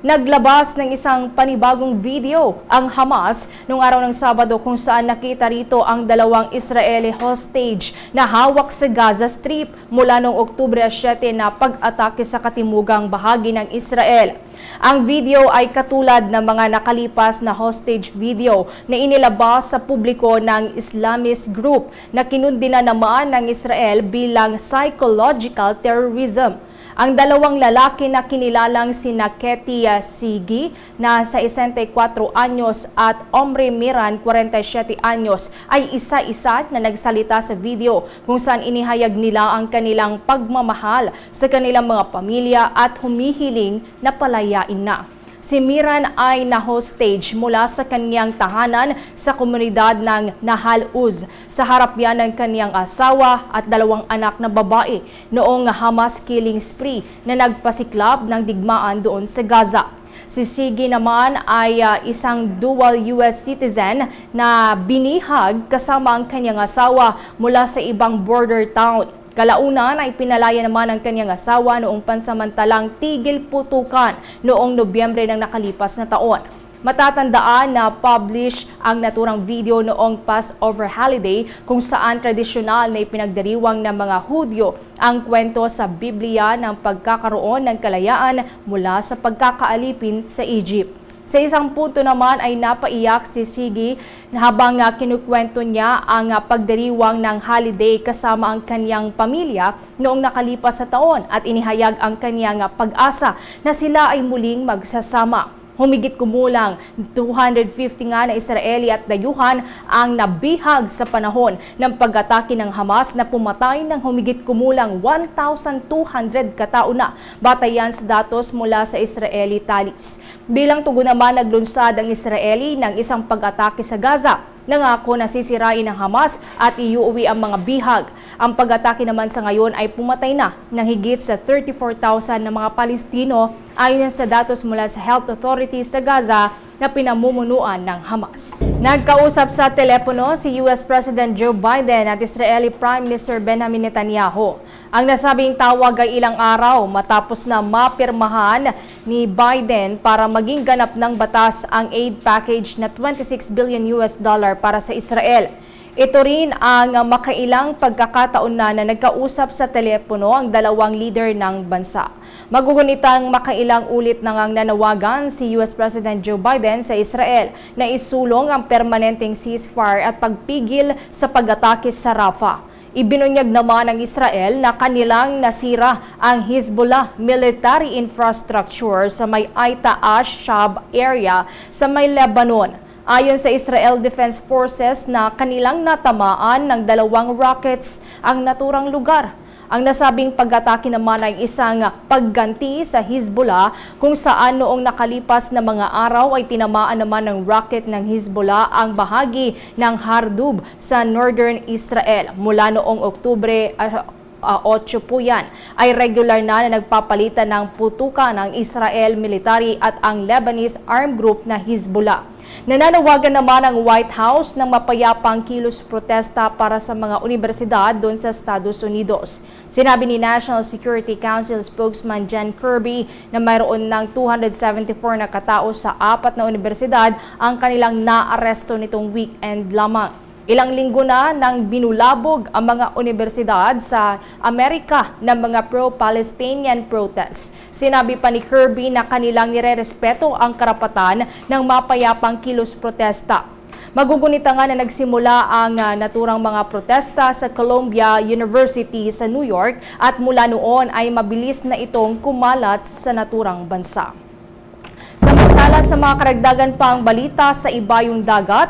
Naglabas ng isang panibagong video ang Hamas noong araw ng Sabado kung saan nakita rito ang dalawang Israeli hostage na hawak sa Gaza Strip mula noong Oktubre 7 na pag-atake sa katimugang bahagi ng Israel. Ang video ay katulad ng mga nakalipas na hostage video na inilabas sa publiko ng Islamist group na kinundina naman ng Israel bilang psychological terrorism. Ang dalawang lalaki na kinilalang si Naketi Sigi na sa 64 anyos at Omri Miran 47 anyos ay isa-isa na nagsalita sa video kung saan inihayag nila ang kanilang pagmamahal sa kanilang mga pamilya at humihiling na palayain na. Si Miran ay na-hostage mula sa kanyang tahanan sa komunidad ng Nahal Uz sa harap yan ng kanyang asawa at dalawang anak na babae noong Hamas killing spree na nagpasiklab ng digmaan doon sa Gaza. Si Sige naman ay uh, isang dual US citizen na binihag kasama ang kanyang asawa mula sa ibang border town. Kalaunan ay pinalaya naman ang kanyang asawa noong pansamantalang tigil putukan noong Nobyembre ng nakalipas na taon. Matatandaan na publish ang naturang video noong Passover holiday kung saan tradisyonal na ipinagdiriwang ng mga Hudyo ang kwento sa Biblia ng pagkakaroon ng kalayaan mula sa pagkakaalipin sa Egypt. Sa isang punto naman ay napaiyak si Sigi habang uh, kinukwento niya ang uh, pagdiriwang ng holiday kasama ang kanyang pamilya noong nakalipas sa taon at inihayag ang kanyang uh, pag-asa na sila ay muling magsasama. Humigit kumulang 250 nga na Israeli at dayuhan ang nabihag sa panahon ng pag-atake ng Hamas na pumatay ng humigit kumulang 1,200 katao na. Batayan sa datos mula sa Israeli Talis. Bilang tugon naman naglunsad ang Israeli ng isang pag-atake sa Gaza nangako na sisirain ng Hamas at iuwi ang mga bihag. Ang pag-atake naman sa ngayon ay pumatay na ng higit sa 34,000 na mga Palestino ayon sa datos mula sa health authorities sa Gaza na pinamumunuan ng Hamas. Nagkausap sa telepono si US President Joe Biden at Israeli Prime Minister Benjamin Netanyahu. Ang nasabing tawag ay ilang araw matapos na mapirmahan ni Biden para maging ganap ng batas ang aid package na 26 billion US dollar para sa Israel. Ito rin ang makailang pagkakataon na na nagkausap sa telepono ang dalawang leader ng bansa. Magugunitang makailang ulit nang ang nanawagan si US President Joe Biden sa Israel na isulong ang permanenteng ceasefire at pagpigil sa pag-atake sa Rafah. Ibinunyag naman ng Israel na kanilang nasira ang Hezbollah military infrastructure sa may Aita Ash-Shab area sa may Lebanon. Ayon sa Israel Defense Forces na kanilang natamaan ng dalawang rockets ang naturang lugar. Ang nasabing pag-atake naman ay isang pagganti sa Hezbollah kung saan noong nakalipas na mga araw ay tinamaan naman ng rocket ng Hezbollah ang bahagi ng Hardub sa northern Israel. Mula noong Oktubre uh, 8 po yan, ay regular na na nagpapalitan ng putukan ng Israel military at ang Lebanese armed group na Hezbollah. Nananawagan naman ang White House ng mapayapang kilos protesta para sa mga universidad doon sa Estados Unidos. Sinabi ni National Security Council spokesman Jan Kirby na mayroon ng 274 na katao sa apat na universidad ang kanilang naaresto nitong weekend lamang. Ilang linggo na nang binulabog ang mga universidad sa Amerika ng mga pro-Palestinian protests. Sinabi pa ni Kirby na kanilang nirerespeto ang karapatan ng mapayapang kilos protesta. Magugunita nga na nagsimula ang uh, naturang mga protesta sa Columbia University sa New York at mula noon ay mabilis na itong kumalat sa naturang bansa. Samantala sa mga karagdagan pang balita sa ibayong dagat,